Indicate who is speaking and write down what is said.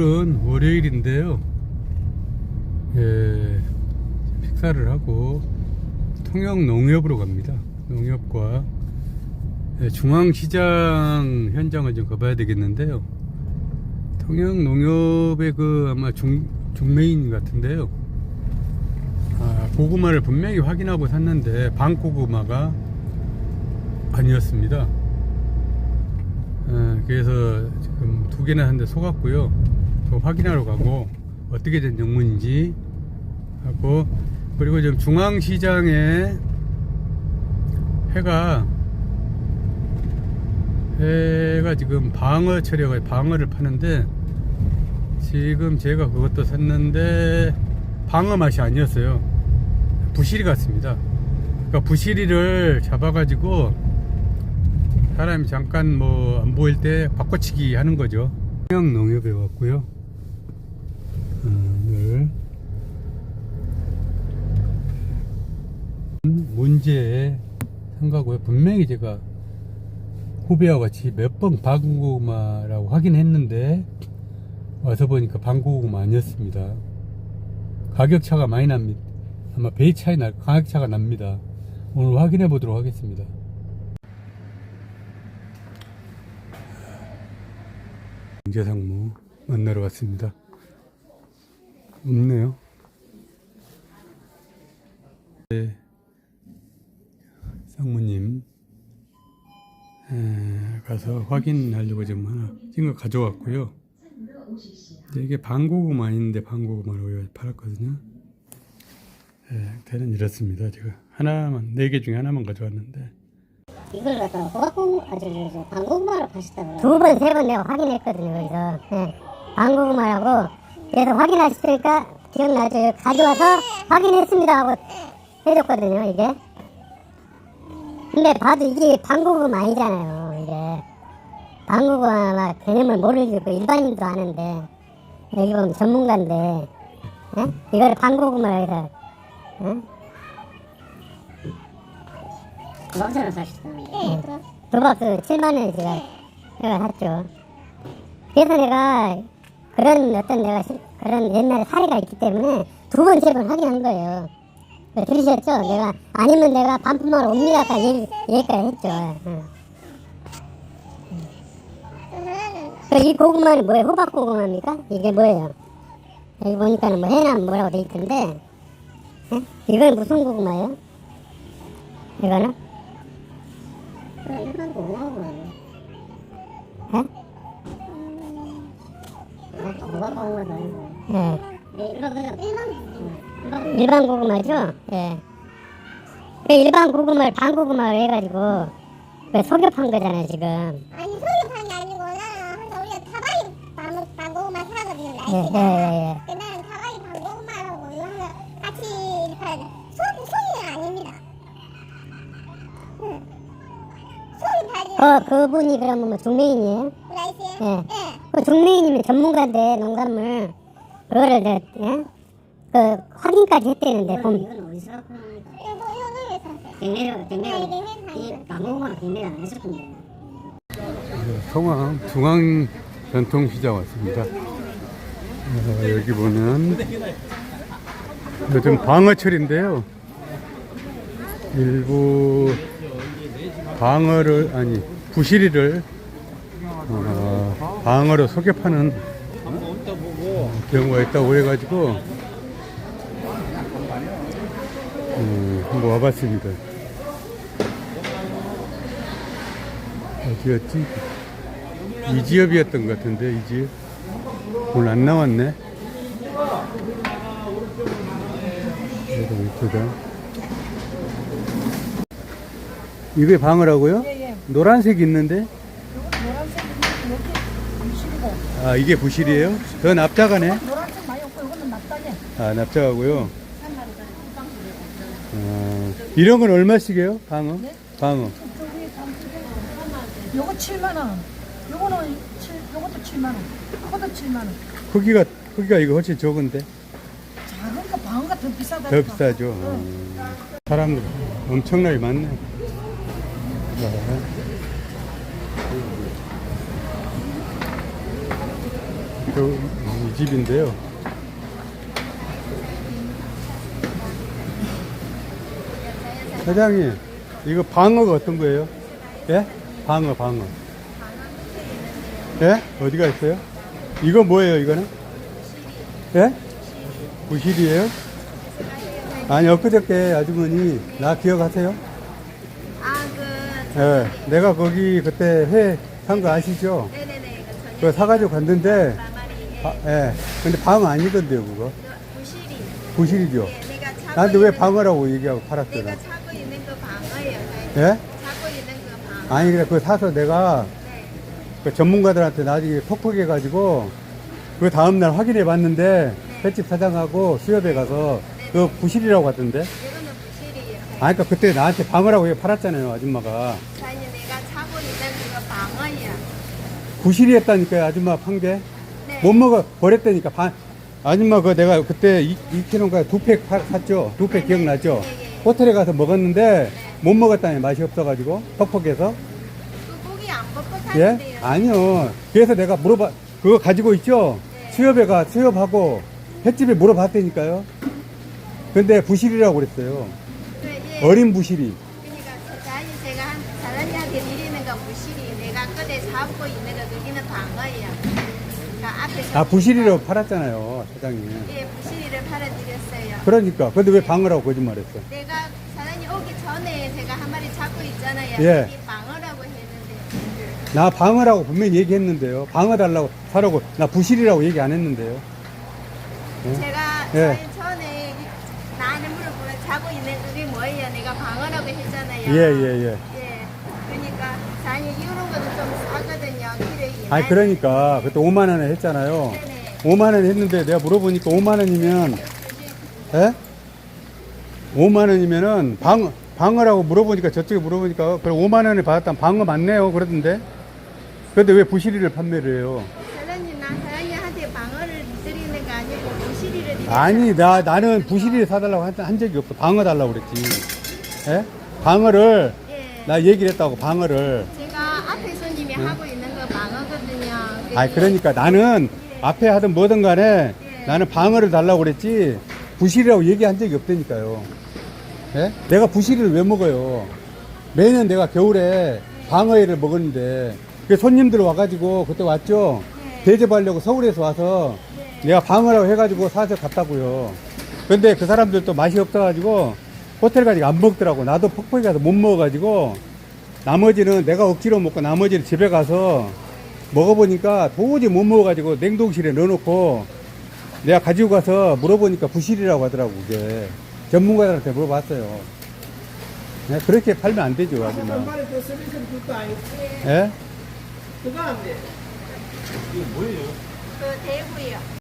Speaker 1: 오늘은 월요일인데요. 예, 식사를 하고 통영 농협으로 갑니다. 농협과 예, 중앙시장 현장을 좀 가봐야 되겠는데요. 통영 농협의 그 아마 중, 중매인 같은데요. 아, 고구마를 분명히 확인하고 샀는데 방고구마가 아니었습니다. 어, 그래서 지금 두 개나 한대 속았고요. 또 확인하러 가고 어떻게 된 영문인지 하고 그리고 지금 중앙시장에 해가 해가 지금 방어 처리가 방어를 파는데 지금 제가 그것도 샀는데 방어 맛이 아니었어요. 부시리 같습니다. 그러니까 부시리를 잡아 가지고 사람이 잠깐 뭐 안 보일 때 바꿔치기 하는 거죠. 평양 농협에 왔고요. 어, 오늘 문제에 생각고요. 분명히 제가 후배와 같이 몇 번 방고구마라고 확인했는데 와서 보니까 방고구마 아니었습니다. 가격 차가 많이 납니다. 아마 배 차이 날 가격 차가 납니다. 오늘 확인해 보도록 하겠습니다. 경제상무 만나러 왔습니다. 없네요. 네, 상무님 에, 가서 확인하려고 지금 하나 찍어 가져왔고요. 이제 이게 방고구마 아닌데 방고구마로 팔았거든요. 예, 대는 이렇습니다. 제가 하나만 네 개 중에 하나만 가져왔는데
Speaker 2: 이걸 갖다가 호박고구 저 방고구마로 파셨다고요? 두 번 세 번 내가 확인했거든요 거기서 예. 방고구마라고 그래서 확인하셨으니까 기억나죠? 가져와서 확인했습니다 하고 해줬거든요 이게 근데 봐도 이게 방고구마 아니잖아요 이게 방고구마 개념을 모르고 일반인도 아는데 여기 보면 전문가인데 예? 이거를 방고구마라 해서 예?
Speaker 3: 도박처럼 사셨다는
Speaker 2: 네, 두 박스 7만 원에 제가, 제가 샀죠. 그래서 내가 그런 어떤 내가 시- 그런 옛날에 사례가 있기 때문에 두 번, 세 번 확인한 거예요. 네, 들으셨죠? 내가 아니면 내가 반품하러 옵니다. 아까 얘기, 얘기까지 했죠. 응. 그이 고구마는 뭐예요? 호박 고구마입니까? 이게 뭐예요? 여기 보니까는 뭐 해남 뭐라고 돼 있던데, 예? 이건 무슨 고구마예요? 이거는?
Speaker 3: 일반 고구마고
Speaker 2: 예?
Speaker 3: 도박 고구마도 아니고
Speaker 2: 예.
Speaker 3: 일반 그냥 일반
Speaker 2: 일반 고구마죠? 예. 그 일반 고구마를 반고구마를 해가지고 그 속여판 거잖아요 지금.
Speaker 4: 아니 소유판이 아니고 나는 항상 우리가 타바리 방, 방고구마 사거든요
Speaker 2: 예,
Speaker 4: 날씨가
Speaker 2: 예, 예,
Speaker 4: 그 나는 타바리 방고구마라고 이거 하나 같이 파는 소, 소유는 아닙니다 응. 소유 팔이
Speaker 2: 어 그분이 그러면 뭐 중매인이에요?
Speaker 4: 라이스에
Speaker 2: 예.
Speaker 4: 예.
Speaker 2: 그 중매인이면 전문가인데 농산물 그거를 저, 예? 그 확인까지 했대는데 봄.
Speaker 3: 이건 어디서 옵니까?
Speaker 4: 이거?
Speaker 3: 경매로 경매로 경매를 안 했을 건데
Speaker 1: 통항 중앙 전통시장 왔습니다. 어, 여기 보면 요즘 방어철인데요. 일부 방어를 아니 부시리를 어, 방어로 속여 파는 경우가 있다고 해가지고 음, 한번 와봤습니다. 어디였지? 이 지역이었던 것 같은데 이 지역 오늘 안 나왔네. 이쁘다. 이게 방어라고요? 노란색 있는데? 아 이게 부실이에요? 더 납작하네.
Speaker 5: 노란색 많이 없고 이거는 납작해.
Speaker 1: 아 납작하고요. 아, 이런 건 얼마씩이에요? 방어? 방어.
Speaker 5: 요거 7만 원. 요거는 7, 요것도 7만 원. 그것도 7만 원.
Speaker 1: 크기가 크기가 이거 훨씬 적은데
Speaker 5: 작은 거 방어가 더 비싸다.
Speaker 1: 더 비싸죠. 어. 사람들 엄청나게 많네. 자. 저, 이 집인데요. 사장님, 이거 방어가 어떤 거예요? 예? 방어, 방어. 예? 어디가 있어요? 이거 뭐예요, 이거는? 예? 부실이에요? 아니, 엊그저께 아주머니, 나 기억하세요?
Speaker 4: 아, 그,
Speaker 1: 예, 내가 거기 그때 회 산 거 아시죠?
Speaker 4: 네네네. 그
Speaker 1: 그거 사가지고 갔는데,
Speaker 4: 예.
Speaker 1: 아, 예. 근데 방어 아니던데요, 그거.
Speaker 4: 부실이.
Speaker 1: 부실이죠.
Speaker 4: 예,
Speaker 1: 나한테 왜 방어라고 얘기하고 팔았어요?
Speaker 4: 예? 있는 거 방어.
Speaker 1: 아니, 그래, 그거 사서 내가
Speaker 4: 네.
Speaker 1: 그 전문가들한테 나중에 퍽퍽해 가지고, 그 다음날 확인해 봤는데, 횟집 사장하고 수협에 가서, 그 부실이라고 하던데?
Speaker 4: 이거는 부실이에요.
Speaker 1: 아, 그니까 그때 나한테 방어라고 팔았잖아요, 아줌마가.
Speaker 4: 아니 내가 차고 있는 그거 방어야.
Speaker 1: 부실이 했다니까요, 아줌마 판 게.
Speaker 4: 네.
Speaker 1: 못 먹어, 버렸다니까. 반, 아줌마 그 내가 그때 2kg인가 두 팩 샀죠? 두팩
Speaker 4: 네,
Speaker 1: 기억나죠?
Speaker 4: 네, 네.
Speaker 1: 호텔에 가서 먹었는데, 못 먹었다니 맛이 없어가지고, 퍽퍽해서.
Speaker 4: 그 고기 안
Speaker 1: 예?
Speaker 4: 뻑뻑하는데요.
Speaker 1: 아니요. 그래서 내가 물어봐, 그거 가지고 있죠?
Speaker 4: 네.
Speaker 1: 수협에 가, 수협하고, 횟집에 물어봤다니까요? 근데 부실이라고 그랬어요.
Speaker 4: 그, 예.
Speaker 1: 어린 부실이.
Speaker 4: 그러니까 제가 한 사장님한테 드리는 거 부실이 내가 그때 잡고 있는 거 드리는 방어야. 그러니까 앞에서
Speaker 1: 아, 부실이라고 팔았잖아요, 사장님.
Speaker 4: 예, 부실이를 팔아드렸어요.
Speaker 1: 그러니까. 근데 왜 방어라고 거짓말 했어?
Speaker 4: 내가 잡고 있잖아요.
Speaker 1: 예.
Speaker 4: 방어라고 했는데
Speaker 1: 나 방어라고 분명히 얘기했는데요. 방어 달라고 사라고 나 부실이라고 얘기 안 했는데요. 예?
Speaker 4: 제가
Speaker 1: 예.
Speaker 4: 전에 이- 나한테 물어보면 자고 있는 그게 뭐예요? 내가 방어라고 했잖아요.
Speaker 1: 예, 예, 예.
Speaker 4: 예. 그러니까 사장님 이런 거는 좀 싸거든요.
Speaker 1: 아니 그러니까 그때 5만 원에 했잖아요.
Speaker 4: 네네.
Speaker 1: 5만 원 했는데 내가 물어보니까 5만 원이면 예? 5만 원이면은 방 방어라고 물어보니까 저쪽에 물어보니까 그래 5만 원에 받았다면 방어 맞네요 그러던데. 근데 왜 부실이를 판매를 해요?
Speaker 4: 사장님 나 사장님한테 방어를 드리는 거 아니고 드리는
Speaker 1: 아니 나 나는 부실이를 사달라고 한, 한 적이 없어. 방어 달라고 그랬지. 예? 방어를
Speaker 4: 예.
Speaker 1: 나 얘기를 했다고 방어를.
Speaker 4: 제가 앞에 손님이 하고 있는 거 방어거든요.
Speaker 1: 아니 그러니까 나는 앞에 하든 뭐든 간에 나는 방어를 달라고 그랬지 부실이라고 얘기한 적이 없다니까요. 예? 내가 부실이를 왜 먹어요? 매년 내가 겨울에 방어회를 먹었는데 그 손님들 와가지고 그때 왔죠? 대접하려고 서울에서 와서 내가 방어라고 해가지고 사서 갔다고요. 근데 그 사람들도 맛이 없어가지고 호텔 가지고 안 먹더라고. 나도 퍽퍽이 가서 못 먹어가지고 나머지는 내가 억지로 먹고 나머지는 집에 가서 먹어보니까 도저히 못 먹어가지고 냉동실에 넣어놓고 내가 가지고 가서 물어보니까 부실이라고 하더라고 그게 전문가들한테 물어봤어요 네, 그렇게 팔면 안 되죠
Speaker 6: 그 아니고
Speaker 1: 예?
Speaker 6: 그거 안 돼.
Speaker 4: 그 대구요.